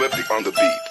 Swiftly on the beat.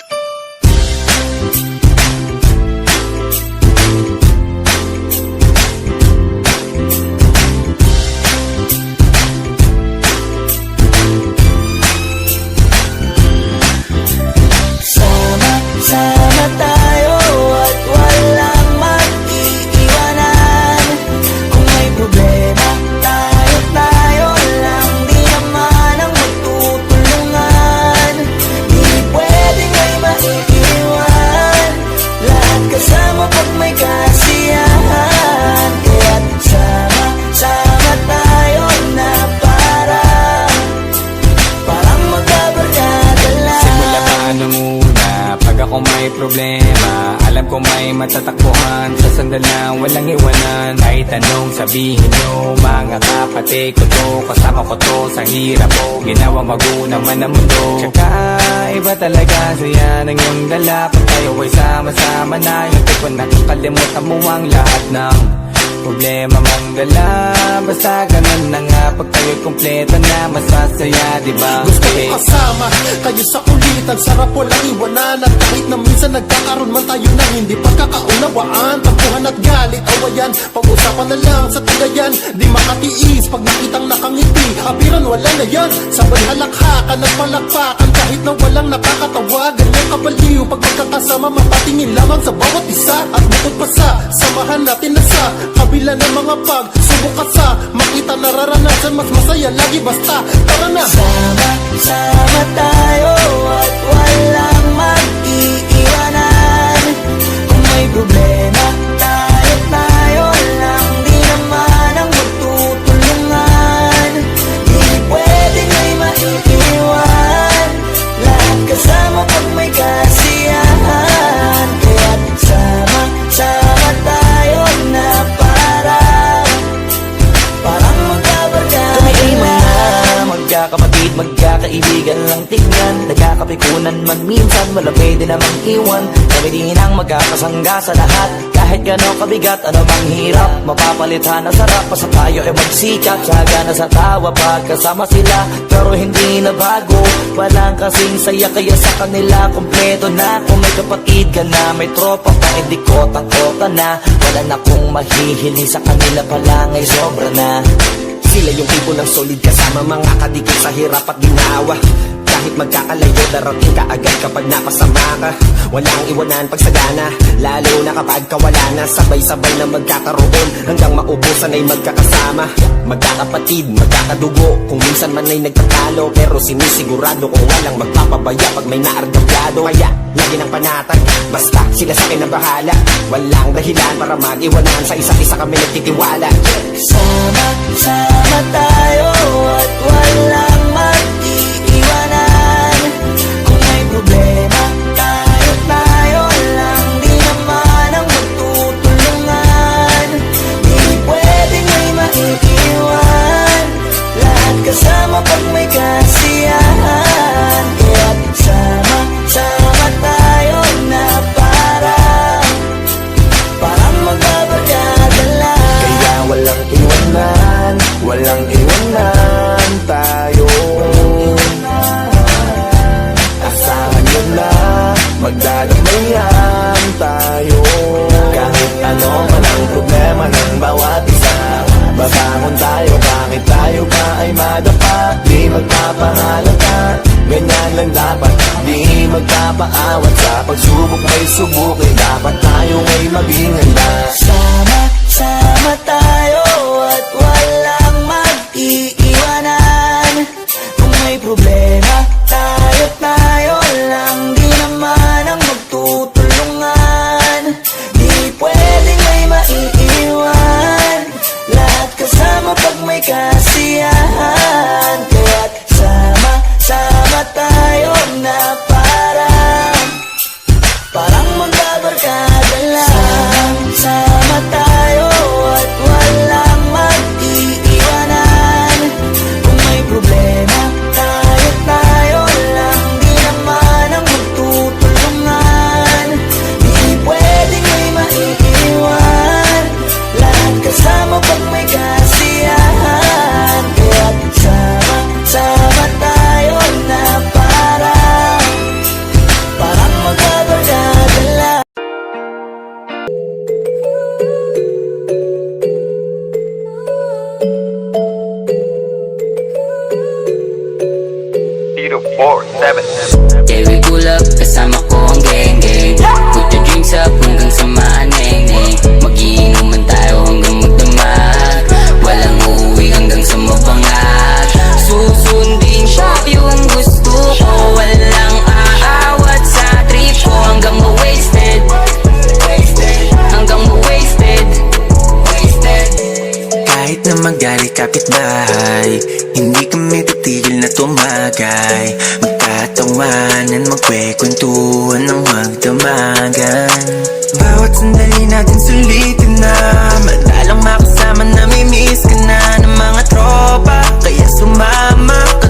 Ko may matatakbuhan. Sa sandal lang walang iwanan Kahit anong sabihin nyo Mga kapatid ko to Kasama ko to sa hirap ko. Ginawa magunang man ang mundo. Tsaka iba talaga Saya ng iyong dala. Pag tayo ay sama-sama na Hindi ko nakakalimutan mo ang lahat ng Problema mong dala Basta ganun na nga Pag tayo'y kumpleto na Mas masaya diba? Gusto ko kasama kayo sa kulitan Sarap walang iwanan. At kahit na minsan nagkakaroon man tayo ng hindi pagkakaunawaan. Tampuhan at galit, awayan. Pag-usapan na lang sa tagayan Di makatiis pag nakitang nakangiti. Abiran wala na yan. Sabay halakhakan at palakpakan. Kahit na walang nakakatawa Ganyan kabaliw. Pag magkakasama mapatingin lamang sa bawat isa. At bukod pa sa samahan natin na sa Kabila ng mga pag Subok at sa makita nararanasan Mas masaya lagi basta. Tara na. Sama, sama tayo at walang mag-iiwanan. Kung may problema, namang iwan. Kami din ang magkakasangga sa lahat. Kahit gano'ng kabigat, ano mang hirap Mapapalitan na sarap, basta tayo ay magsikap Tsaga na sa tawa, pagkasama sila. Pero hindi na bago Walang kasing saya, kaya sa kanila Kompleto na, kung may kapatid ka na May tropa pa, hindi kotang-kota na. Wala na kong mahihiling sa kanila pa lang ay sobra na. Sila yung tipo ng solid kasama mga kadikit sa hirap at ginawa kahit magkakalayo, darating ka agad kapag napasama ka. Walang iwanan pag sagana Lalo na kapag kawala na. Sabay-sabay na magkakaroon Hanggang maubusan ay magkakasama. Magkakapatid, magkakadugo Kung minsan man ay nagtatalo. Pero sinisigurado kung walang magpapabaya Pag may naargablado Kaya, lagi ng panatag Basta sila sa akin ang bahala. Walang dahilan para mag-iwanan Sa isa't isa kami nagtitiwala. Sama, sama tayo at walang mag-iiwanan iwanan tayo. Asahan nyo na, magdadamayan tayo. Kahit ano man ang problema ng bawat isa Babangon tayo, bakit tayo ba ay madapa? Di magpapahalata, ganyan lang dapat. Di magpapaawat sa pagsubok may subukin. Dapat tayo ay maging handa tumagay. Magtatawanan, magkwekwentuhan ng magdamagan. Bawat sandali natin sulitin na Madalang makasama, namimiss ka na ng mga tropa. Kaya sumama ka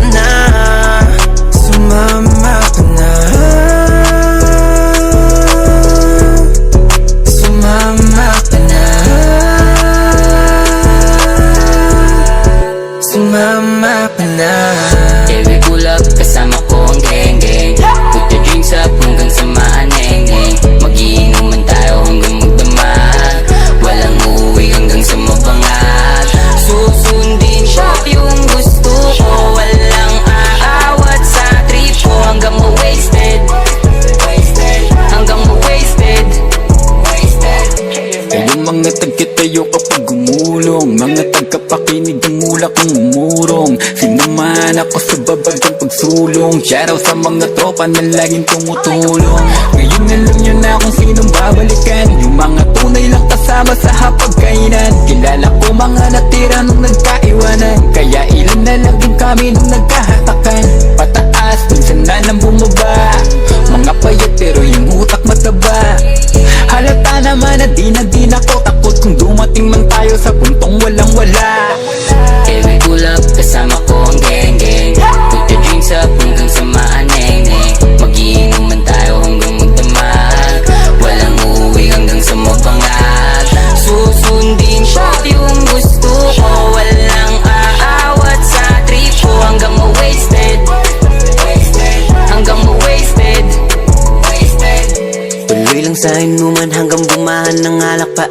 Pakinig ang mula kong umurong. Sinamahan ako sa babagang pagsulong. Shoutout sa mga tropa na laging tumutulong. Ngayon alam nyo na kung sinong babalikan. Yung mga tunay lang kasama sa hapagkainan. Kilala ko mga natira nung nagkaiwanan. Kaya ilan na lang din kami nung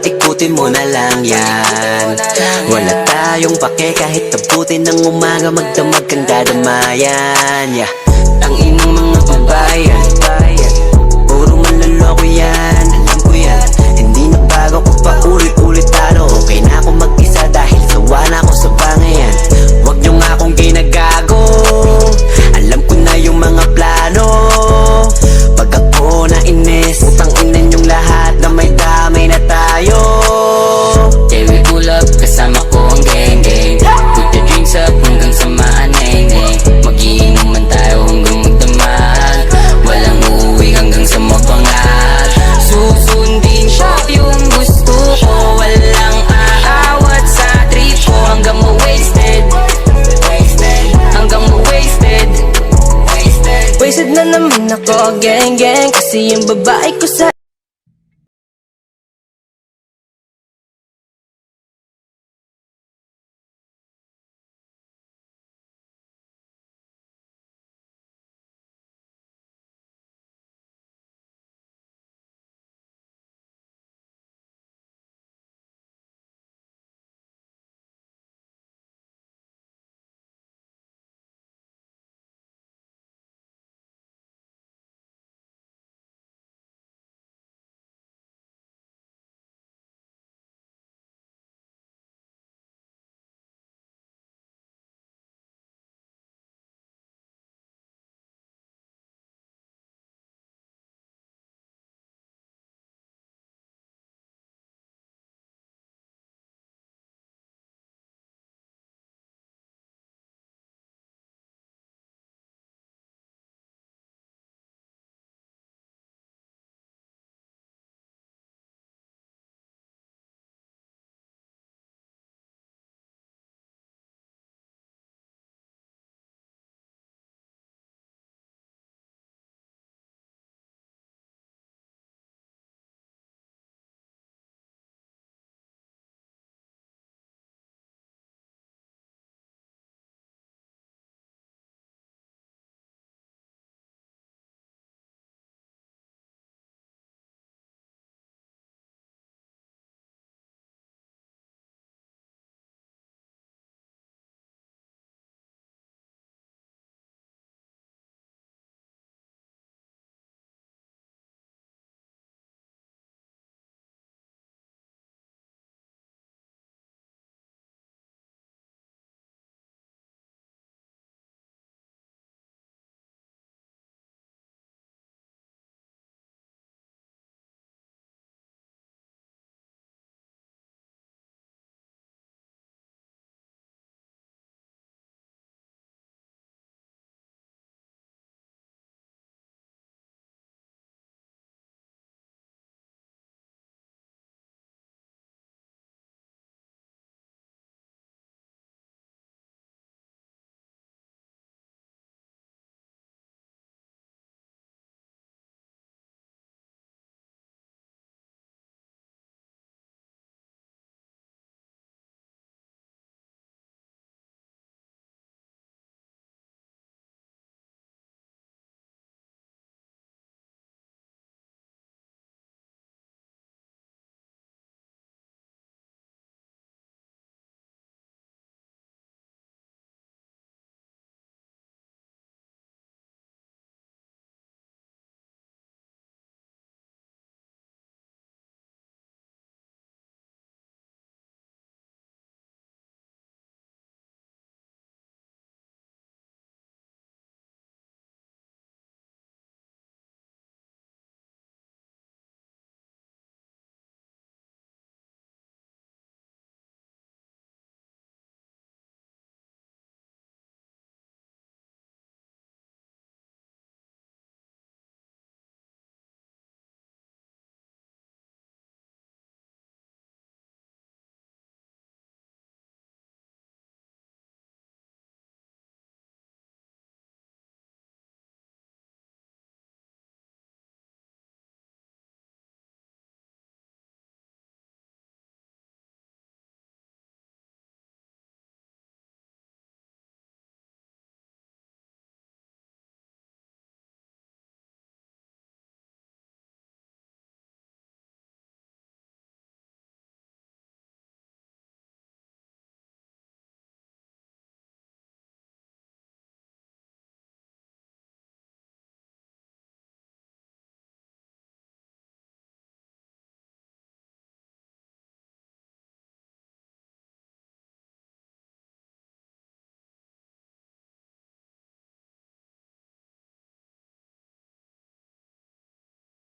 ikutin mo na lang yan Wala tayong pake kahit tabutin ng umaga Magdamag kang dadamayan yeah. bye